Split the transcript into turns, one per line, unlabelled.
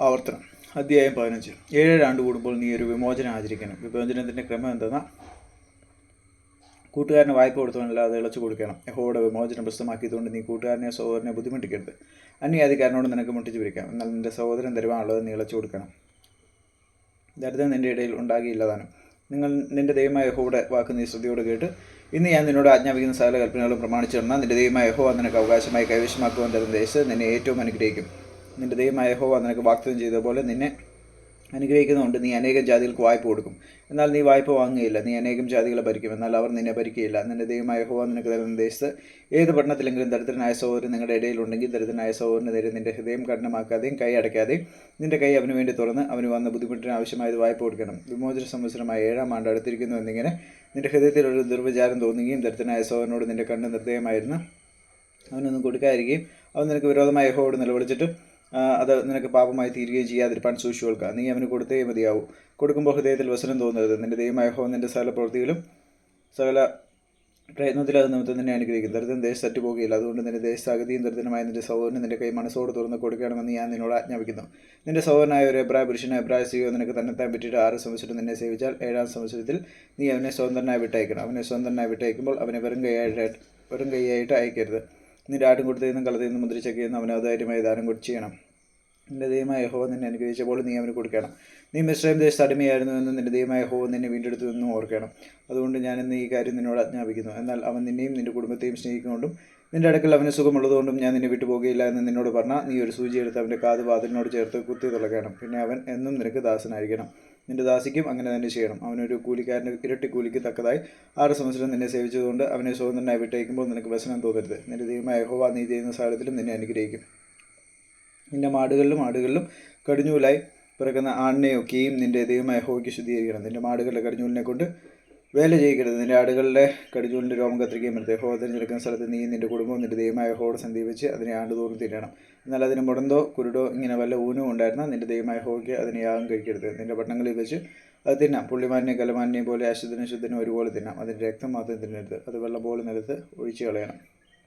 ആവർത്തനം. അധ്യായം പതിനഞ്ച്. ഏഴര ആണ്ട് കൂടുമ്പോൾ നീ ഒരു വിമോചനം ആചരിക്കണം. വിമോചനത്തിന്റെ ക്രമം എന്തെന്നാൽ കൂട്ടുകാരന് വായ്പ കൊടുത്തവനല്ലാതെ ഇളച്ചു കൊടുക്കണം. യഹോയുടെ വിമോചനം പ്രസ്തമാക്കിയതുകൊണ്ട് നീ കൂട്ടുകാരനെ സഹോദരനെ ബുദ്ധിമുട്ടിക്കരുത്. അന്യാധികാരനോട് നിനക്ക് മുട്ടിച്ചു പിരിക്കാം എന്നാൽ നിന്റെ സഹോദരൻ തരുവാനുള്ളത് നീ ഇളച്ചു കൊടുക്കണം. ദരിദ്രം നിന്റെ ഇടയിൽ ഉണ്ടാകിയില്ലതാനും നിങ്ങൾ നിന്റെ ദൈവമായ യഹോയുടെ വാക്ക് നീ ശ്രദ്ധയോട് കേട്ട് ഇന്ന് ഞാൻ നിന്നോട് ആജ്ഞാപിക്കുന്ന സകല കൽപ്പനകളും പ്രമാണിച്ചു തന്നാൽ നിന്റെ ദൈവമായ യഹോവ നിനക്ക് അവകാശമായി കൈവശമാക്കുവാൻ തരുന്ന ദേശത്ത് നിന്നെ ഏറ്റവും അനുഗ്രഹിക്കും. നിന്റെ ദൈവമായ യഹോവ നിനക്ക് വാഗ്ദാനം ചെയ്ത പോലെ നിന്നെ അനുഗ്രഹിക്കുന്നതുകൊണ്ട് നീ അനേകം ജാതികൾക്ക് വായ്പ കൊടുക്കും. എന്നാൽ നീ വായ്പ വാങ്ങുകയില്ല. നീ അനേകം ജാതികളെ ഭരിക്കും. എന്നാൽ അവർ നിന്നെ ഭരിക്കുകയില്ല. നിന്റെ ദൈവമായ യഹോവ നിനക്ക് തരുന്ന ദേശത്ത് ഏത് പട്ടണത്തിലെങ്കിലും ദരിദ്രനായ സഹോദരൻ നിങ്ങളുടെ ഇടയിലുണ്ടെങ്കിൽ ദരിദ്രനായ സഹോദരന് നേരെ നിന്റെ ഹൃദയം കഠിനമാക്കാതെയും കൈ അടയ്ക്കാതെയും നിന്റെ കൈ അവന് വേണ്ടി തുറന്ന് അവന് വന്ന ബുദ്ധിമുട്ടിന് ആവശ്യമായത് വായ്പ കൊടുക്കണം. വിമോചന സംവത്സരമായ ഏഴാം ആണ്ട് അടുത്തിരിക്കുന്നു എന്നിങ്ങനെ നിന്റെ ഹൃദയത്തിൽ ഒരു ദുർവിചാരം തോന്നുകയും ദരിദ്രനായ സഹോദരനോട് നിന്റെ കണ്ണ് നിർദ്ദയമായിരുന്നു. അവനൊന്നും കൊടുക്കാതിരിക്കുകയും അവൻ നിനക്ക് വിരോധമായ ഹോവോട് നിലവിളിച്ചിട്ട് അത് നിനക്ക് പാപമായി തീരുകയും ചെയ്യാതിരിപ്പാൻ സൂക്ഷിച്ചു കൊടുക്കുക നീ അവന് കൊടുത്തേ മതിയാവൂ. കൊടുക്കുമ്പോൾ ഹൃദയത്തിൽ വസനം തോന്നരുത്. നിന്റെ ദൈവമായ ഹോ നിന്റെ സകല പ്രവൃത്തിയിലും സകല പ്രയത്നത്തിൽ അത് നിമിത്തം തന്നെ അനുഗ്രഹിക്കും. ദരിദ്രം ദേശത്ത് പോകുകയില്ല അതുകൊണ്ട് നിന്റെ ദേശാഗതിയും ദരിദ്രനുമായ നിന്റെ സഹോദരന് നിന്റെ കൈ മനസ്സോട് തുറന്ന് കൊടുക്കണമെന്ന് ഞാൻ നിന്നോട് ആജ്ഞാപിക്കുന്നു. നിന്റെ സഹോദരനായ ഒരു എബ്രായ പുരുഷനെ എബ്രായ സിയോ നിനക്ക് തന്നെത്താൻ പറ്റിയിട്ട് ആറ് സംവത്സരം നിന്നെ സേവിച്ചാൽ ഏഴാം സംവത്സരത്തിൽ നീ അവനെ സ്വതന്ത്രനായി വിട്ടയക്കണം. അവനെ സ്വതന്ത്രനായി വിട്ടയക്കുമ്പോൾ അവനെ വെറും കൈയായിട്ട് വെറും കൈയായിട്ട് അയക്കരുത്. നിന്റെ ആട്ടും കൊടുത്തു നിന്നും കളത്തിൽ നിന്നും മുദ്രിച്ചൊക്കെ നിന്ന് ഔദാര്യമായി ദാനം കൊടുത്ത് ചെയ്യണം. നിന്റെ ദൈവമായ യഹോവ നിന്നെ അനുഗ്രഹിച്ചപ്പോൾ നീ അവന് കൊടുക്കണം. നീ മിശ്രയം ദേശത്ത് അടിമയായിരുന്നു എന്ന് നിന്റെ ദൈവമായ യഹോവ നിന്നെ വീണ്ടെടുത്തു എന്നും ഓർക്കണം. അതുകൊണ്ട് ഞാൻ ഇന്ന് ഈ കാര്യം നിന്നോട് ആജ്ഞാപിക്കുന്നു. എന്നാൽ അവൻ നിന്നെയും നിന്റെ കുടുംബത്തെയും സ്നേഹിക്കുകൊണ്ടും നിന്റെ അടുക്കൽ അവന് സുഖമുള്ളതുകൊണ്ടും ഞാൻ നിന്നെ വിട്ടുപോകുകയില്ല എന്ന് നിന്നോട് പറഞ്ഞാൽ നീ ഒരു സൂചി എടുത്ത് അവന്റെ കാത് വാതിലിനോട് ചേർത്ത് കുത്തി തുളക്കണം. പിന്നെ അവൻ എന്നും നിനക്ക് ദാസനായിരിക്കണം. നിന്റെ ദാസിക്കും അങ്ങനെ തന്നെ ചെയ്യണം. അവനൊരു കൂലിക്കാരന്റെ ഇരട്ടി കൂലിക്ക് തക്കതായി ആറ് സംവത്സരം നിന്നെ സേവിച്ചതുകൊണ്ട് അവനെ സ്വതന്ത്രനായി വിട്ടയക്കുമ്പോൾ നിനക്ക് വ്യസനം തോന്നരുത്. നിന്റെ ദൈവമായ യഹോവ നീ ചെയ്യുന്ന സാഹചര്യത്തിലും നിന്നെ അനുഗ്രഹിക്കും. നിന്റെ മാടുകളിലും ആടുകളിലും കടിഞ്ഞൂലായി പിറക്കുന്ന ആണിനെയൊക്കെയും നിന്റെ ദൈവമായ ഹോയ്ക്ക് ശുദ്ധീകരിക്കണം. നിന്റെ മാടുകളുടെ കടിഞ്ഞൂലിനെ കൊണ്ട് വേല ചെയ്യിക്കരുത്. നിന്റെ ആടുകളുടെ കടിഞ്ഞൂലിന്റെ രോമം കത്തിരിക്കുകയും വരുത്തി ഹോ തിരഞ്ഞെടുക്കുന്ന സ്ഥലത്ത് നീ നിന്റെ കുടുംബവും നിന്റെ ദൈവമായ ഹോട് സന്ദീപിച്ച് അതിനെ ആണ്ടുതോറും തിരിയണം എന്നാൽ അതിന് മുടന്തോ കുരുടോ ഇങ്ങനെ വല്ല ഊനോ ഉണ്ടായിരുന്നാൽ നിന്റെ ദൈവമായ ഹോയ്ക്ക് അതിനെ യാഗം കഴിക്കരുത്. നിന്റെ പട്ടണങ്ങളിൽ വെച്ച് അത് തിന്നാം. പുള്ളിമാനിനെയും കലമാനെയും പോലെ അശുദ്ധനും ശുദ്ധനും ഒരുപോലെ തിന്നാം. അതിന്റെ രക്തം മാത്രം തിന്നരുത്. അത് വെള്ളം പോലെ നിലത്ത് ഒഴിച്ചു കളയണം.